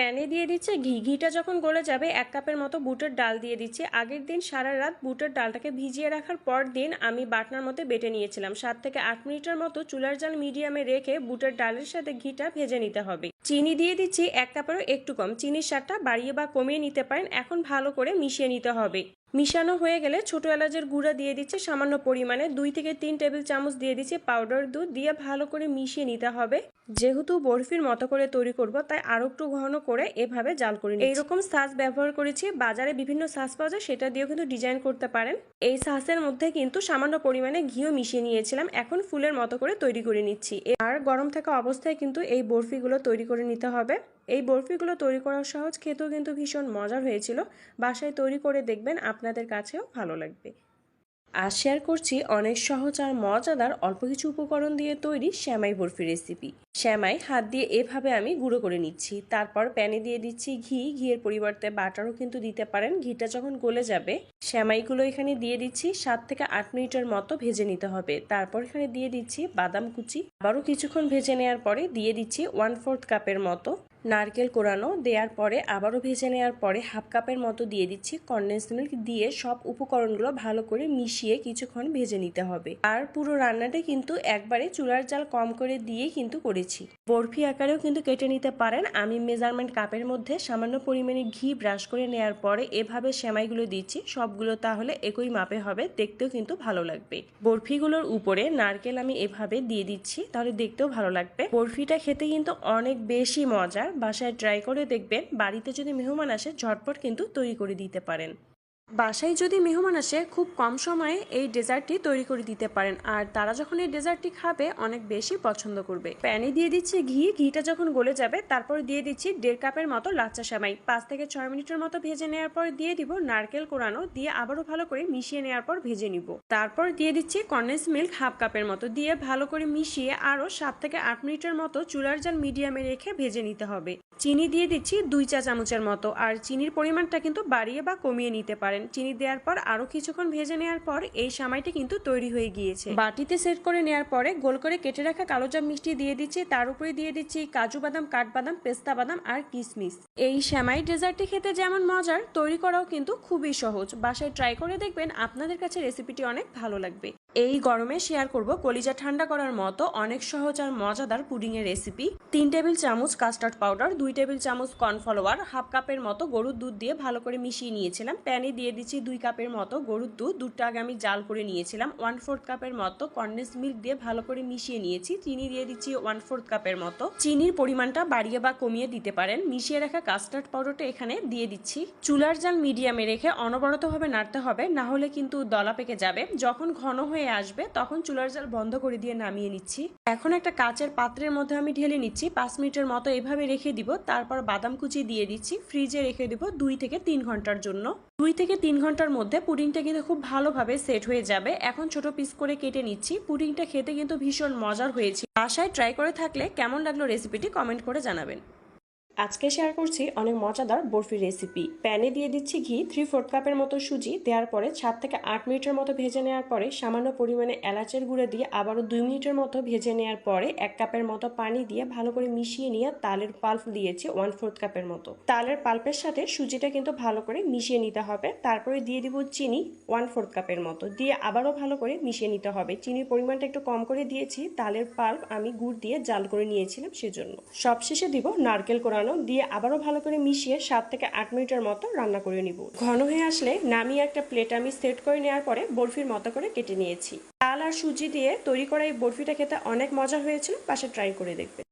প্যানে দিয়ে দিচ্ছে, ঘি, ঘিটা যখন গলে যাবে, এক কাপের মতো বুটের ডাল দিয়ে দিচ্ছি। আগের দিন সারা রাত বুটের ডালটাকে ভিজিয়ে রাখার পর দিন আমি বাটনার মধ্যে বেটে নিয়েছিলাম। সাত থেকে আট মিনিটের মতো চুলার জাল মিডিয়ামে রেখে বুটের ডালের সাথে ঘিটা ভেজে নিতে হবে। চিনি দিয়ে দিচ্ছি এক কাপেরও একটু কম। চিনির স্বাদটা বাড়িয়ে বা কমিয়ে নিতে পারেন। এখন ভালো করে মিশিয়ে নিতে হবে। মিশানো হয়ে গেলে ছোট এলাচের গুঁড়া দিয়ে দিচ্ছে, সামান্য পরিমাণে দুই থেকে তিন টেবিল চামচ দিয়ে দিচ্ছে পাউডার দুধ। দিয়ে ভালো করে মিশিয়ে নিতে হবে। যেহেতু বরফির মতো করে তৈরি করব, তাই আরও একটু ঘন করে এভাবে জাল করে নিচ্ছি। এইরকম সাস ব্যবহার করেছি। বাজারে বিভিন্ন সাস পাওয়া যায়, সেটা দিয়েও কিন্তু ডিজাইন করতে পারেন। এই সাসের মধ্যে কিন্তু সামান্য পরিমাণে ঘিও মিশিয়ে নিয়েছিলাম। এখন ফুলের মতো করে তৈরি করে নিচ্ছি। আর গরম থাকা অবস্থায় কিন্তু এই বরফিগুলো তৈরি করে নিতে হবে। এই বরফিগুলো তৈরি করা সহজ খেতেও কিন্তু ভীষণ মজার হয়েছিল। বাসায় তৈরি করে দেখবেন, আপনাদের কাছেও ভালো লাগবে। আর শেয়ার করছি অনেক সহজ আর মজাদার অল্প কিছু উপকরণ দিয়ে তৈরি শ্যামাই বরফি রেসিপি শ্যামাই হাত দিয়ে এভাবে আমি গুঁড়ো করে নিচ্ছি। তারপর প্যানে দিয়ে দিচ্ছি ঘি। ঘিয়ের পরিবর্তে বাটারও কিন্তু দিতে পারেন। ঘিটা যখন গলে যাবে, শ্যামাইগুলো এখানে দিয়ে দিচ্ছি সাত থেকে আট মিনিটের মতো ভেজে নিতে হবে। তারপর এখানে দিয়ে দিচ্ছি বাদাম কুচি। আবারও কিছুক্ষণ ভেজে নেওয়ার পরে দিয়ে দিচ্ছি ওয়ান ফোর্থ কাপের মতো নারকেল কোরানো দেওয়ার পরে আবারও ভেজে নেওয়ার পরে হাফ কাপের মতো দিয়ে দিচ্ছি কনডেন্স মিল্ক দিয়ে সব উপকরণগুলো ভালো করে মিশিয়ে কিছুক্ষণ ভেজে নিতে হবে। আর পুরো রান্নাটা কিন্তু একবারে চুলার জাল কম করে দিয়ে কিন্তু করেছি। বরফি আকারেও কিন্তু কেটে নিতে পারেন। আমি মেজারমেন্ট কাপের মধ্যে সামান্য পরিমাণে ঘি ব্রাশ করে নেওয়ার পরে এভাবে সেমাইগুলো দিচ্ছি। সবগুলো তাহলে একই মাপে হবে। দেখতেও কিন্তু ভালো লাগবে। বরফিগুলোর উপরে নারকেল আমি এভাবে দিয়ে দিচ্ছি, তাহলে দেখতেও ভালো লাগবে। বরফিটা খেতে কিন্তু অনেক বেশি মজার। বাসায় ট্রাই করে দেখবেন। বাড়িতে যদি মেহমান আসে ঝটপট কিন্তু তৈরি করে দিতে পারেন। বাসায় যদি মেহমান আসে, খুব কম সময়ে এই ডেজার্টটি তৈরি করে দিতে পারেন। আর তারা যখন এই ডেজার্টটি খাবে, অনেক বেশি পছন্দ করবে। প্যানে দিয়ে দিচ্ছি ঘি। ঘিটা যখন গলে যাবে, তারপর দিয়ে দিচ্ছি দেড় কাপের মতো লাচ্চা সেমাই। পাঁচ থেকে ছয় মিনিটের মতো ভেজে নেওয়ার পর দিয়ে দিব নারকেল কোরানো, দিয়ে আবারও ভালো করে মিশিয়ে নেওয়ার পর ভেজে নিব। তারপর দিয়ে দিচ্ছি কন্ডেন্স মিল্ক হাফ কাপের মতো, দিয়ে ভালো করে মিশিয়ে আরও সাত থেকে আট মিনিটের মতো চুলার জাল মিডিয়ামে রেখে ভেজে নিতে হবে। চিনি দিয়ে দিচ্ছি দুই চা চামচের মতো। আর চিনির পরিমাণটা কিন্তু বাড়িয়ে বা কমিয়ে নিতে পারেন। চিনি দেওয়ার পর আরও কিছুক্ষণ ভেজে নেওয়ার পর এই সামাইটি কিন্তু তৈরি হয়ে গিয়েছে। বাটিতে সেট করে নেওয়ার পরে গোল করে কেটে রাখা কালো কালোজাম মিষ্টি দিয়ে দিচ্ছি। তার উপরে দিয়ে দিচ্ছি কাজু বাদাম, কাঠবাদাম, পেস্তা বাদাম আর কিশমিশ। এই শ্যামাই ডেজার্টটি খেতে যেমন মজার, তৈরি করাও কিন্তু খুবই সহজ। বাসায় ট্রাই করে দেখবেন। আপনাদের কাছে রেসিপিটি অনেক ভালো লাগবে। এই গরমে শেয়ার করব কলিজা ঠান্ডা করার মতো অনেক সহজ আর মজাদার পুডিং এর রেসিপি তিন টেবিল চামচ কাস্টার্ড পাউডার দুই টেবিল চামচ কর্নফ্লাওয়ার হাফ কাপের মতো গরুর দুধ দিয়ে ভালো করে মিশিয়ে নিয়েছিলাম। প্যানে দিয়ে দিচ্ছি দুই কাপের মতো গরুর দুধ। দুধটা আগে আমি জাল করে নিয়েছিলাম। ওয়ান ফোর্থ কাপের মতো কন্ডেন্স মিল্ক দিয়ে ভালো করে মিশিয়ে নিয়েছি। চিনি দিয়ে দিচ্ছি ওয়ান ফোর্থ কাপের মতো। চিনির পরিমাণটা বাড়িয়ে বা কমিয়ে দিতে পারেন। মিশিয়ে রাখা কাস্টার্ড পাউডারটা এখানে দিয়ে দিচ্ছি। চুলার জাল মিডিয়ামে রেখে অনবরতভাবে নাড়তে হবে। না হলে কিন্তু দলা পেকে যাবে। যখন ঘন হয়ে আসবে, তখন চুলার জাল বন্ধ করে দিয়ে নামিয়ে নিচ্ছি। এখন একটা কাচের পাত্রের মধ্যে আমি ঢেলে নিচ্ছি। পাঁচ মিনিটের মতো এভাবে রেখে দিব। তারপর বাদাম কুচি দিয়ে দিচ্ছি। ফ্রিজে রেখে দিব দুই থেকে তিন ঘণ্টার জন্য। দুই থেকে তিন ঘণ্টার মধ্যে পুডিংটা কিন্তু খুব ভালোভাবে সেট হয়ে যাবে। এখন ছোট পিস করে কেটে নিচ্ছি। পুডিংটা খেতে কিন্তু ভীষণ মজার হয়েছে। বাসায় ট্রাই করে থাকলে কেমন লাগল রেসিপিটি কমেন্ট করে জানাবেন। আজকে শেয়ার করছি অনেক মজাদার বরফি রেসিপি প্যানে দিয়ে দিচ্ছি ঘি থ্রি ফোর্থ কাপের মতো সুজি, দেওয়ার পরে সাত থেকে আট মিনিটের মতো ভেজে নেওয়ার পরে সামান্য পরিমাণে এলাচের গুঁড়ো দিয়ে আবারও দুই মিনিটের মতো ভেজে নেওয়ার পরে এক কাপের মতো পানি দিয়ে ভালো করে মিশিয়ে নিয়ে তালের পাল্প দিয়েছি ওয়ান ফোর্থ কাপের মতো। তালের পাল্পের সাথে সুজিটা কিন্তু ভালো করে মিশিয়ে নিতে হবে। তারপরে দিয়ে দিব চিনি ওয়ান ফোর্থ কাপের মতো। দিয়ে আবারও ভালো করে মিশিয়ে নিতে হবে। চিনির পরিমাণটা একটু কম করে দিয়েছি। তালের পাল্প আমি গুড় দিয়ে জাল করে নিয়েছিলাম সেজন্য। সবশেষে দিব নারকেল কোরানো দিয়ে আবারও ভালো করে মিশিয়ে সাত থেকে আট মিনিটের মতো রান্না করে নিব। ঘন হয়ে আসলে নামিয়ে একটা প্লেট আমি সেট করে নেওয়ার পরে বরফির মতো করে কেটে নিয়েছি। তাল আর সুজি দিয়ে তৈরি করা এই বরফিটা খেতে অনেক মজা হয়েছিল, পাশে ট্রাই করে দেখবে